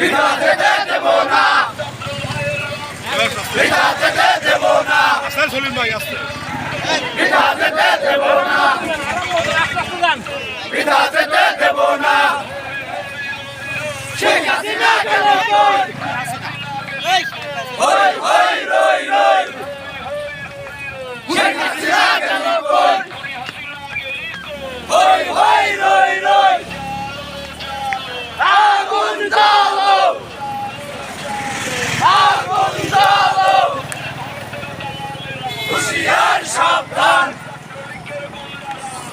up. সাবধান।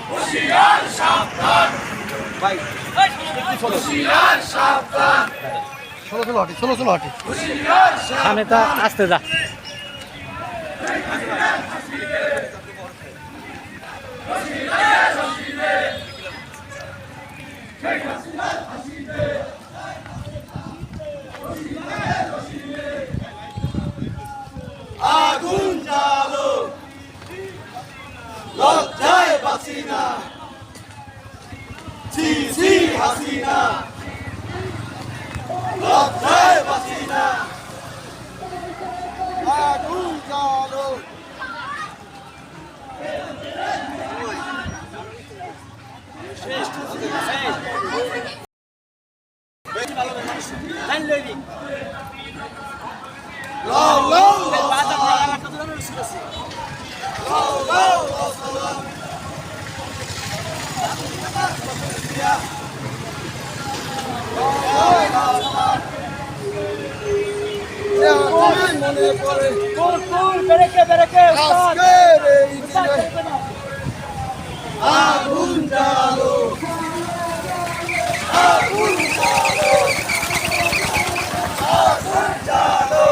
হুশিয়ার সাবধান। হুশিয়ার সাবধান। চলো চলো হাঁটি চলো চলো হাঁটি। হুশিয়ার সাবধান। তা আসতে যা। লজ্জায় বাঁচি না ছি ছি হাসিনা। লজ্জায় বাঁচি না আগুন জ্বালো লাও লাও। মনে পড়ে আজকের এই দিনে আগুন জ্বালো আগুন জ্বালো আগুন জ্বালো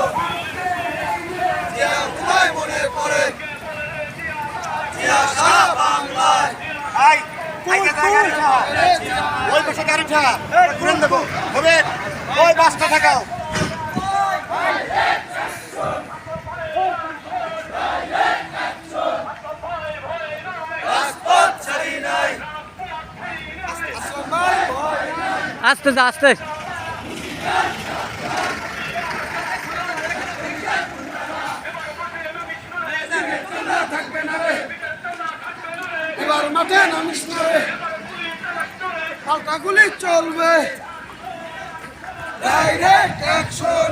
জিয়া তোমায় মনে পড়ে জিয়া সারা বাংলায় আই আইকে গাড়ি ঠা ওই পাশে গাড়ি ঠা। ঘুরেন দেবো হবে ওই বাসটা ঠাকাও। রাজপথ ছাড়ি নাই আসতে যা আসতে। এবার মাঠে নামিস না রে। পাল্টা গুলি চলবে। Direct action